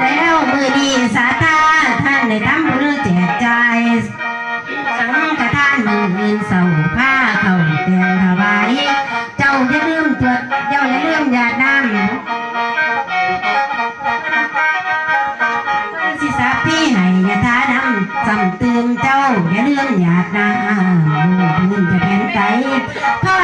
แล้วมือดีสาธาท่านได้ทำบุญแจกจ่ายสังฆทานมืออื่นเสาผ้าเขาเตียงถวายเจ้าอย่าลืมตรวจเจ้าอย่าลืมยาดำสิสาพี่ให้ยาทาดำจำเตืมเจ้าอย่าลืมยาดน้ำพื้นจะแผ่นไตพ่อ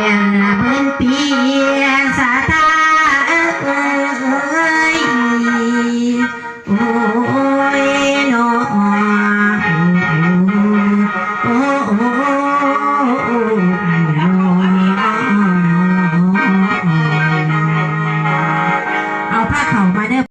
ร่ดู